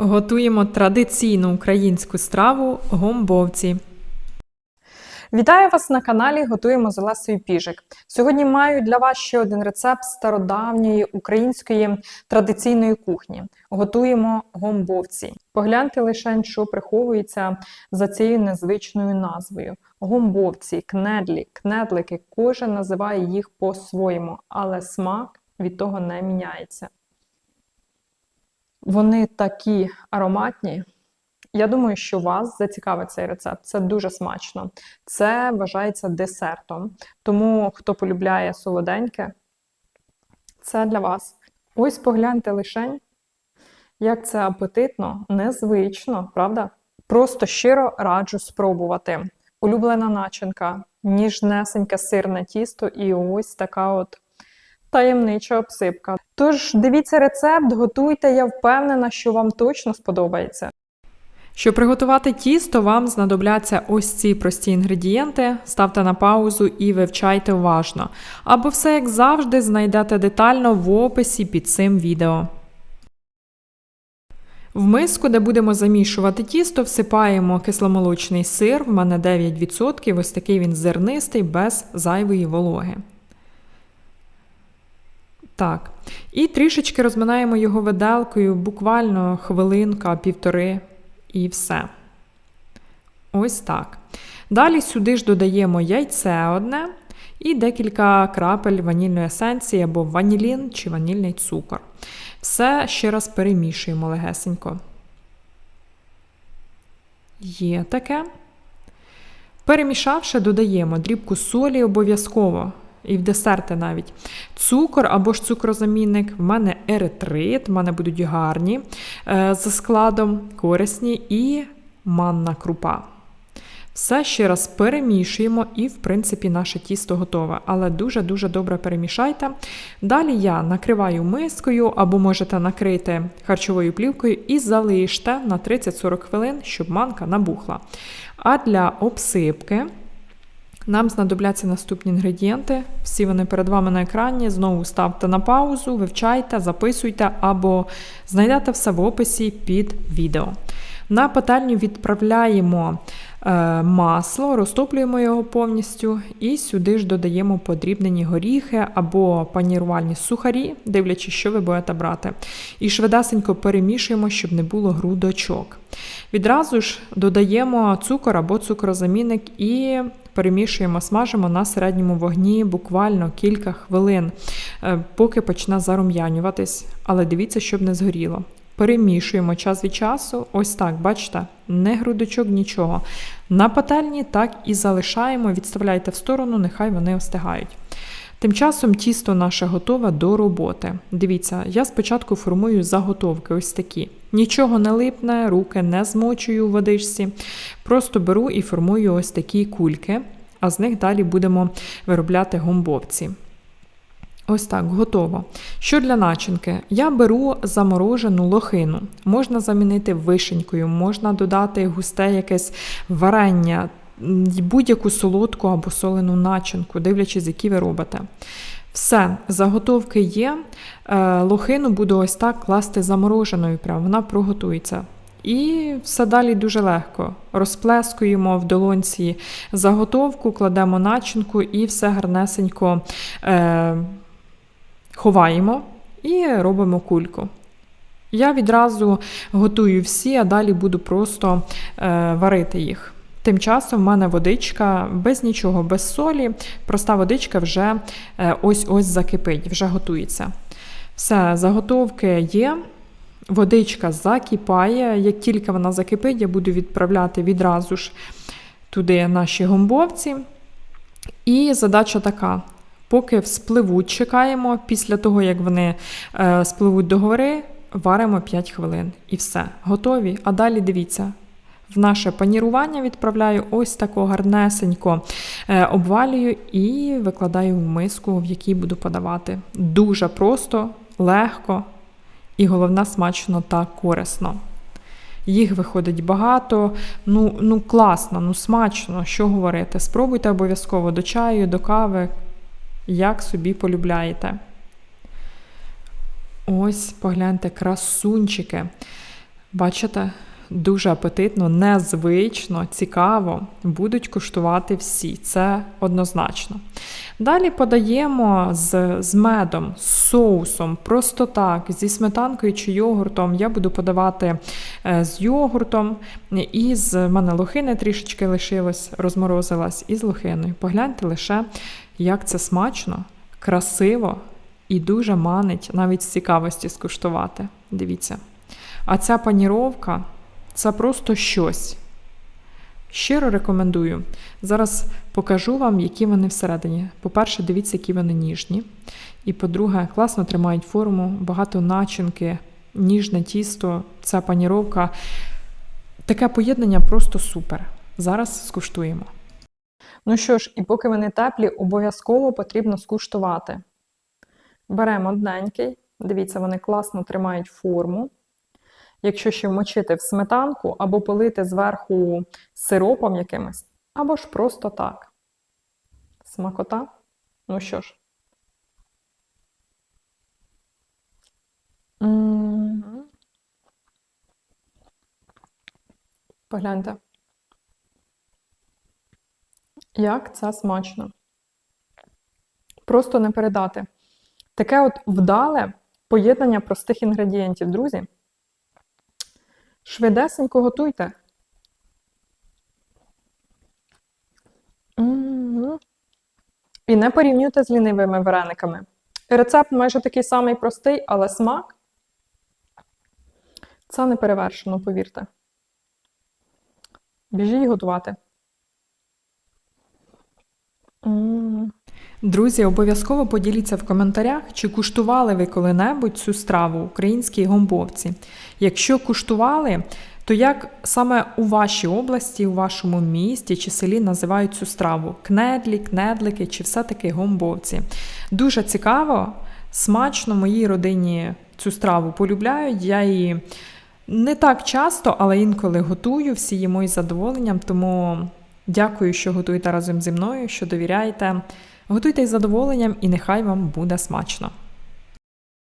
Готуємо традиційну українську страву гомбовці. Вітаю вас на каналі Готуємо з Олесою Піжик. Сьогодні маю для вас ще один рецепт стародавньої української традиційної кухні. Готуємо гомбовці. Погляньте лише, що приховується за цією незвичною назвою. Гомбовці, кнедлі, кнедлики. Кожен називає їх по-своєму, але смак від того не міняється. Вони такі ароматні. Я думаю, що вас зацікавить цей рецепт. Це дуже смачно. Це вважається десертом. Тому, хто полюбляє солоденьке, це для вас. Ось погляньте лишень, як це апетитно, незвично, правда? Просто щиро раджу спробувати. Улюблена начинка, ніжнесеньке сирне тісто і ось така от таємнича обсипка. Тож дивіться рецепт, готуйте, я впевнена, що вам точно сподобається. Щоб приготувати тісто, вам знадобляться ось ці прості інгредієнти. Ставте на паузу і вивчайте уважно. Або все, як завжди, знайдете детально в описі під цим відео. В миску, де будемо замішувати тісто, всипаємо кисломолочний сир, в мене 9%, ось такий він зернистий, без зайвої вологи. Так. І трішечки розминаємо його виделкою, буквально хвилинка, півтори, і все. Ось так. Далі сюди ж додаємо яйце одне і декілька крапель ванільної есенції або ванілін чи ванільний цукор. Все ще раз перемішуємо легесенько. Є таке. Перемішавши, додаємо дрібку солі обов'язково. І в десерти навіть. Цукор або ж цукрозамінник. В мене еритрит, в мене будуть гарні е, за складом, корисні і манна крупа. Все ще раз перемішуємо, і, в принципі, наше тісто готове. Але дуже-дуже добре перемішайте. Далі я накриваю мискою, або можете накрити харчовою плівкою і залиште на 30-40 хвилин, щоб манка набухла. А для обсипки. Нам знадобляться наступні інгредієнти. Всі вони перед вами на екрані. Знову ставте на паузу, вивчайте, записуйте або знайдете все в описі під відео. На пательню відправляємо масло, розтоплюємо його повністю, і сюди ж додаємо подрібнені горіхи або панірувальні сухарі, дивлячись, що ви будете брати. І швидесенько перемішуємо, щоб не було грудочок. Відразу ж додаємо цукор або цукрозамінник і перемішуємо, смажимо на середньому вогні буквально кілька хвилин, е, поки почне зарум'янюватись. Але дивіться, щоб не згоріло. Перемішуємо час від часу, ось так, бачите, не грудочок, нічого. На пательні так і залишаємо, відставляйте в сторону, нехай вони остигають. Тим часом тісто наше готове до роботи. Дивіться, я спочатку формую заготовки ось такі. Нічого не липне, руки не змочую у водичці. Просто беру і формую ось такі кульки, а з них далі будемо виробляти гомбовці. Ось так, готово. Що для начинки? Я беру заморожену лохину. Можна замінити вишенькою, можна додати густе якесь варення, будь-яку солодку або солену начинку, дивлячись, які ви робите. Все, заготовки є. Е, лохину буду ось так класти замороженою, прямо вона проготується. І все далі дуже легко. Розплескуємо в долонці заготовку, кладемо начинку і все гарнесенько е, ховаємо і робимо кульку. Я відразу готую всі, а далі буду просто е, варити їх. Тим часом в мене водичка без нічого, без солі, проста водичка вже ось-ось закипить, вже готується. Все, заготовки є. Водичка закипає. Як тільки вона закипить, я буду відправляти відразу ж туди наші гомбовці. І задача така: поки вспливуть, чекаємо, після того, як вони е, спливуть до гори, варимо 5 хвилин. І все, готові. А далі дивіться. В наше панірування відправляю ось тако гарнесенько е, обвалюю і викладаю в миску, в якій буду подавати. Дуже просто, легко і головне, смачно та корисно. Їх виходить багато, ну ну класно, ну смачно, що говорити. Спробуйте обов'язково до чаю, до кави, як собі полюбляєте. Ось, погляньте, красунчики. Бачите, дуже апетитно, незвично, цікаво. Будуть куштувати всі, це однозначно. Далі подаємо з, з медом, з соусом, просто так, зі сметанкою чи йогуртом. Я буду подавати е, з йогуртом, і з мене лохини трішечки лишилось, розморозилась, і з лохиною. Погляньте лише, як це смачно, красиво і дуже манить навіть з цікавості скуштувати. Дивіться. А ця паніровка це просто щось. Щиро рекомендую. Зараз покажу вам, які вони всередині. По-перше, дивіться, які вони ніжні. І по-друге, класно тримають форму, багато начинки, ніжне тісто, ця паніровка. Таке поєднання просто супер. Зараз скуштуємо. Ну що ж, і поки вони теплі, обов'язково потрібно скуштувати. Беремо одненький, дивіться, вони класно тримають форму. Якщо ще вмочити в сметанку або полити зверху сиропом якимось, або ж просто так. Смакота. Ну що ж. Погляньте. Як це смачно. Просто не передати. Таке от вдале поєднання простих інгредієнтів, друзі. Швидесенько готуйте. І не порівнюйте з лінивими варениками. Рецепт майже такий самий простий, але смак це не перевершено, повірте. Біжіть готувати. Друзі, обов'язково поділіться в коментарях, чи куштували ви коли-небудь цю страву українській гомбовці. Якщо куштували, то як саме у вашій області, у вашому місті чи селі називають цю страву? Кнедлі, кнедлики чи все-таки гомбовці? Дуже цікаво, смачно моїй родині цю страву полюбляють. Я її не так часто, але інколи готую, всі їмо із задоволенням. Тому дякую, що готуєте разом зі мною, що довіряєте. Готуйте із задоволенням і нехай вам буде смачно.